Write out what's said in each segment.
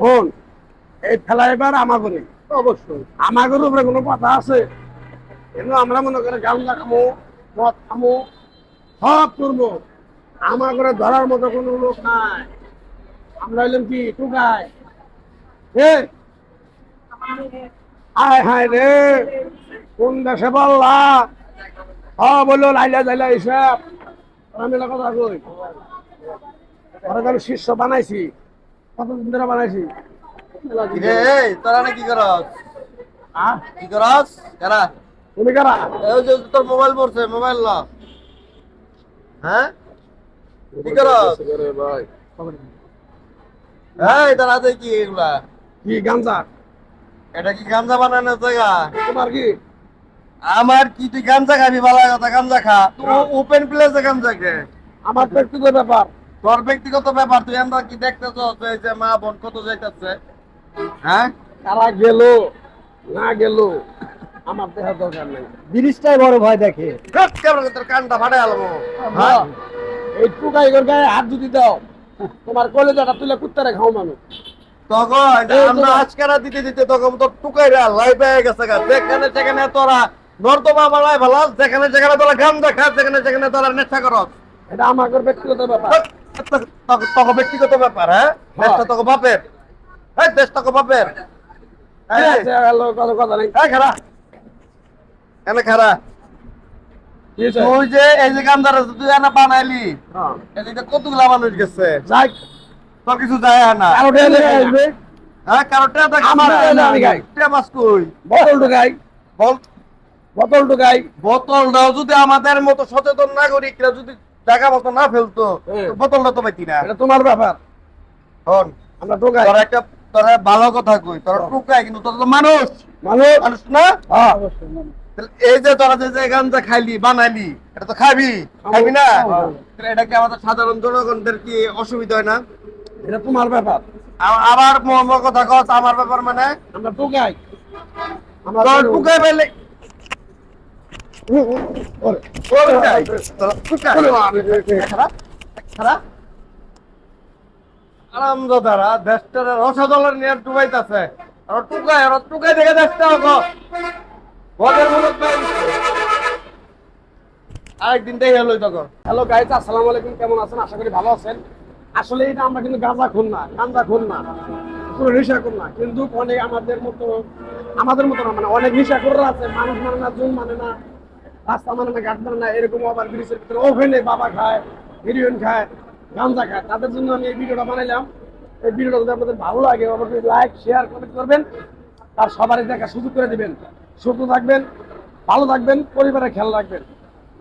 শোন এই ফ্লাইওভার আমাগরে অবশ্যই। আমাগের উপরে কোনো কথা আছে? কিন্তু আমরা মনে করে গামলা খামো মদ খামো সব করব। আমাগরে ধরার মতো কোনো লোক নাই। আমরা হইলাম কি টুকাই? এ আয় হায় রে কোন দেশে বললা? সব বলল লাইলা জাইলা হিসাব আমি কথা কই? ওরা শীর্ষ বানাইছি। কতদিন ধরে বানাইছি? রে তোরা না কি করস? কি করস? কারা? তুমি কারা? এই যে তোর মোবাইল পড়ছে মোবাইল না হ্যাঁ? কি করস? এই তোরা হাতে কি এগুলা। কি গাঞ্জা এটা কি গামজা বানানোর জায়গা? তোমার কি? আমার কি তুই গামজা খাবি ভালো কথা গামজা খা। তুই ওপেন প্লেসে গামজা খে। আমার ব্যক্তিগত ব্যাপার। তোর ব্যক্তিগত ব্যাপার তুই আমরা কি দেখতেছ যে মা বোন কত যাইতেছে? হ্যাঁ? কারা গেল? না গেল আমার দেখার দরকার নেই। জিনিসটাই বড় ভয় দেখে। তোর কানটা ফাটে আলবো। হ্যাঁ। এই টুকাই গর গায়ে হাত যদি দাও তোমার কলেজাটা তুলে কুত্তারে খাও মানুষ। তখন এই আমরা তোরা- আজকেরা দিতে দিতে তখন তোর টুকাইরা লাই পেয়ে গেছে গা। যেখানে যেখানে তোরা নর্দমা ভালো যেখানে যেখানে তোরা গাম দেখা যেখানে যেখানে তোরা নেশা করস। এটা আমার ব্যক্তিগত ব্যাপার। ব্যক্তিগত ব্যাপার হ্যাঁ? দেশটা বাপের হ্যাঁ দেশ বাপের হ্যাঁ খারা এনে খারা তুই যে এই যে গান্দার তুই এনে বানাইলি। কতগুলা মানুষ গেছে? যাক তোর কিছু যায় না। আসবে। হ্যাঁ দেখ আমার কই? ঢুকাই। বল। বোতল ঢুকাই। বোতলটাও যদি আমাদের মতো সচেতন নাগরিকরা যদি জায়গা মতো না ফেলতো হ্যাঁ। তো বোতলটা তো পাইতি না। এটা তোমার ব্যাপার। শোন আমরা ঢুকাই। তোর একটা তোর ভালো কথা কই তোর টুকাই কিন্তু তোর তো মানুষ। মানুষ? মানুষ না? হ্যাঁ। এই যে তোরা যে গাঞ্জা খাইলি বানাইলি এটা তো খাবি? খাবি। না? তাহলে এটা কি আমাদের সাধারণ জনগণদের কি অসুবিধা হয় না? এটা তোমার ব্যাপার। আবার কথা কস আমার ব্যাপার মানে? আমরা টোকাই আমরা টুকাই। টুকাই পাইলে ওরে, টুকাই তোর টুকাই ওরে বাবা, খারাপ খারাপ দেখে হ্যালো কেমন আছেন? আশা করি ভালো আছেন। আসলে এটা আমরা কিন্তু গাঁজা খুন না, গাঁজা খুন না। নেশা খুন না। কিন্তু অনেক আমাদের মতো আমাদের মতো না মানে অনেক নেশা করে আছে। মানুষ মানে না জুন মানে না। রাস্তা মানে না না এরকম আবার ব্রিজের ভিতরে ওভেনে বাবা খায় হিরোইন খায়, গাঞ্জা খায়। তাদের জন্য আমি এই ভিডিওটা বানাইলাম। এই ভিডিওটা যদি আপনাদের ভালো লাগে, অবশ্যই লাইক শেয়ার কমেন্ট করবেন। আর সবারই দেখা সুযোগ করে দিবেন। সুস্থ থাকবেন, ভালো থাকবেন, পরিবারের খেয়াল রাখবেন।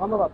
ধন্যবাদ।